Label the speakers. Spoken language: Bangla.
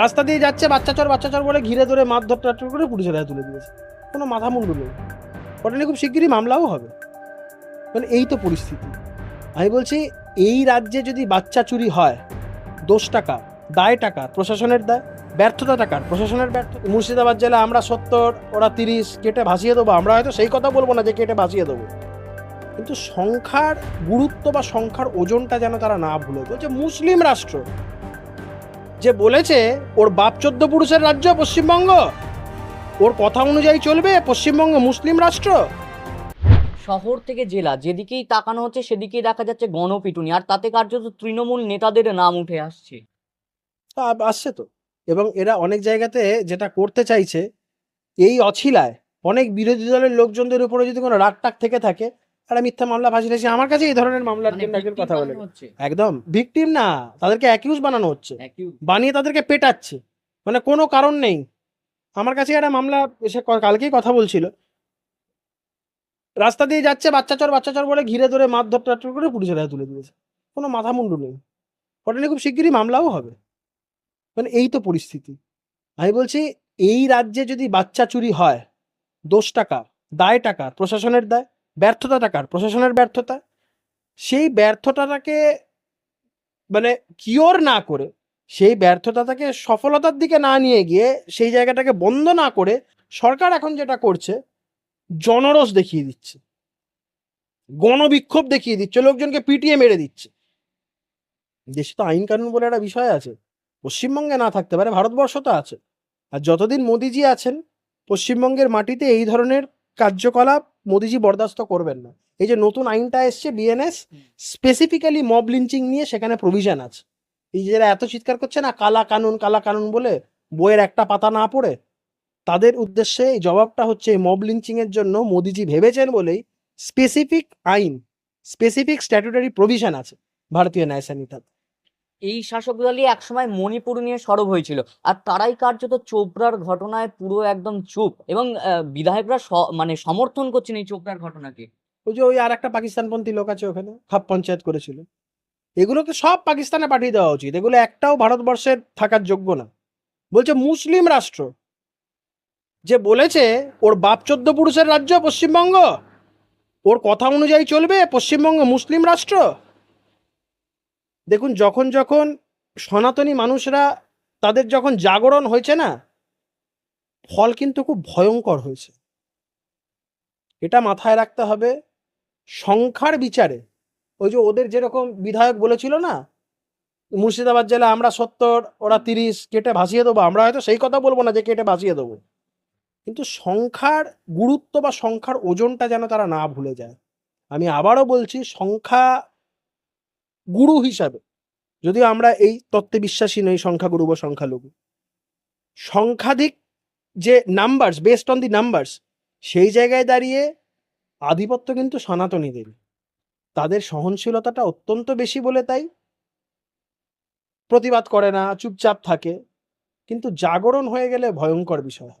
Speaker 1: রাস্তা দিয়ে যাচ্ছে, বাচ্চা চর বাচ্চা চর বলে ঘিরে ধরে মারধর টারধর করে পুলিশের হাতে তুলে দিয়েছে। কোনো মাথা মুন্ডু নেই। ওটা নিয়ে খুব শিগগিরই মামলাও হবে। মানে এই তো পরিস্থিতি। আমি বলছি, এই রাজ্যে যদি বাচ্চা চুরি হয়, দোষ টাকা, দায় টাকা, প্রশাসনের দায়, ব্যর্থতা টাকার, প্রশাসনের ব্যর্থ, মুর্শিদাবাদ জেলা আমরা সত্তর, ওরা তিরিশ, কেটে ভাসিয়ে দেবো। আমরা হয়তো সেই কথা বলব না যে কেটে ভাসিয়ে দেবো। কিন্তু সংখ্যার গুরুত্ব বা সংখ্যার ওজনটা যেন তারা না ভুলে বলছে মুসলিম রাষ্ট্র যে বলেছে ওর বাপ চোদ্দ পুরুষের রাজ্য পশ্চিমবঙ্গ। ওর কথা অনুযায়ী চলবে পশ্চিমবঙ্গ মুসলিম রাষ্ট্র।
Speaker 2: শহর থেকে জেলা যেদিকেই তাকানো হচ্ছে সেদিকেই দেখা যাচ্ছে গণপিটুনি আর তাতে কার্যত তৃণমূল নেতাদের নাম উঠে আসছে।
Speaker 1: তা আসছে তো। এবং এরা অনেক জায়গাতে যেটা করতে চাইছে এই অছিলায় অনেক বিরোধী দলের লোকজনদের উপরে যদি কোনো রাগ টাক থেকে থাকে একটা মিথ্যা মামলা লেগেছে আমার কাছে এই ধরনের মামলার
Speaker 2: মানে
Speaker 1: জন্য একজন কথা বলে। একদম। ভিকটিম না তাদেরকে অ্যাকিউজ বানানো হচ্ছে। বানিয়ে তাদেরকে পেটাচ্ছে। মানে কোনো কারণ নেই। আমার কাছে একটা মামলা এসে কালকেই কথা বলছিল। রাস্তা দিয়ে যাচ্ছে বাচ্চা চর বাচ্চা চর বলে ঘিরে ধরে মারধর টারধর করে পুলিশের হাতে তুলে দিয়েছে। কোনো মাথা মুন্ডু নেই। ওটা খুব শিগগিরই মামলাও হবে। মানে এই তো পরিস্থিতি। আমি বলছি এই রাজ্যে যদি বাচ্চা চুরি হয় দোষ টাকা দায় টাকা প্রশাসনের দায় ব্যর্থতা কার? প্রশাসনের ব্যর্থতা? সেই ব্যর্থতাটাকে মানে কিওর না করে, সেই ব্যর্থতাটাকে সফলতার দিকে না নিয়ে গিয়ে সেই জায়গাটাকে বন্ধ না করে সরকার এখন যেটা করছে জনরস দেখিয়ে দিচ্ছে। গণবিক্ষোভ দেখিয়ে দিচ্ছে, লোকজনকে পিটিয়ে মেরে দিচ্ছে। দেশে তো আইন কানুন বলে একটা বিষয় আছে, পশ্চিমবঙ্গে না থাকতে পারে, ভারতবর্ষ তো আছে। আর যতদিন মোদিজি আছেন, পশ্চিমবঙ্গের মাটিতে এই ধরনের কার্যকলাপ মোদিজি বরদাস্ত করবেন না। এই যে নতুন আইনটা এসছে বিএনএস স্পেসিফিক্যালি মব লিঞ্চিং নিয়ে সেখানে প্রভিশন আছে। এই যে যারা এত চিৎকার করছে না, কালা কানুন কালা কানুন বলে বইয়ের একটা পাতা না পড়ে, তাদের উদ্দেশ্যে এই জবাবটা হচ্ছে মব লিঞ্চিং এর জন্য মোদিজি ভেবেছেন বলেই স্পেসিফিক আইন স্পেসিফিক স্ট্যাটুটারি প্রভিশন আছে, ভারতীয় ন্যায় সংহিতাতে
Speaker 2: এই শাসক দলই একসময় মণিপুর নিয়ে সরব হয়েছিল। আর তারাই কার্যত চোপড়ার ঘটনায় পুরো একদম চুপ এবং বিধায়করা মানে সমর্থন করছেন এই চোপড়ার ঘটনাকে।
Speaker 1: ওই যে ওই আর একটা পাকিস্তানপন্থী লোক আছে ওখানে, খাপ পঞ্চায়েত করেছিল। এগুলোকে সব পাকিস্তানে পাঠিয়ে দেওয়া উচিত। এগুলো একটাও ভারতবর্ষের থাকার যোগ্য না। বলছে মুসলিম রাষ্ট্র। যে বলেছে, ওর বাপ চোদ্দ পুরুষের রাজ্য, পশ্চিমবঙ্গ। ওর কথা অনুযায়ী চলবে, পশ্চিমবঙ্গ মুসলিম রাষ্ট্র। দেখুন, যখন যখন সনাতনী মানুষরা তাদের যখন জাগরণ হয়েছে না, ফল কিন্তু খুব ভয়ঙ্কর হয়েছে। এটা মাথায় রাখতে হবে, সংখ্যার বিচারে। ওই যে ওদের যেরকম বিধায়ক বলেছিল না, মুর্শিদাবাদ জেলা আমরা সত্তর, ওরা তিরিশ, কেটে ভাসিয়ে দেবো, আমরা হয়তো সেই কথা বলব না যে কেটে ভাসিয়ে দেবো। কিন্তু সংখ্যার গুরুত্ব বা সংখ্যার ওজনটা যেন তারা না ভুলে যায়। আমি আবারও বলছি, সংখ্যা গুরু হিসাবে। যদিও আমরা এই তত্ত্বে বিশ্বাসী নই, সংখ্যাগুরু বা সংখ্যালঘু। সংখ্যাধিক যে numbers based on the numbers সেই জায়গায় দাঁড়িয়ে আধিপত্য কিন্তু সনাতনীদের। তাদের সহনশীলতাটা অত্যন্ত বেশি বলে তাই প্রতিবাদ করে না, চুপচাপ থাকে। কিন্তু জাগরণ হয়ে গেলে ভয়ঙ্কর বিষয়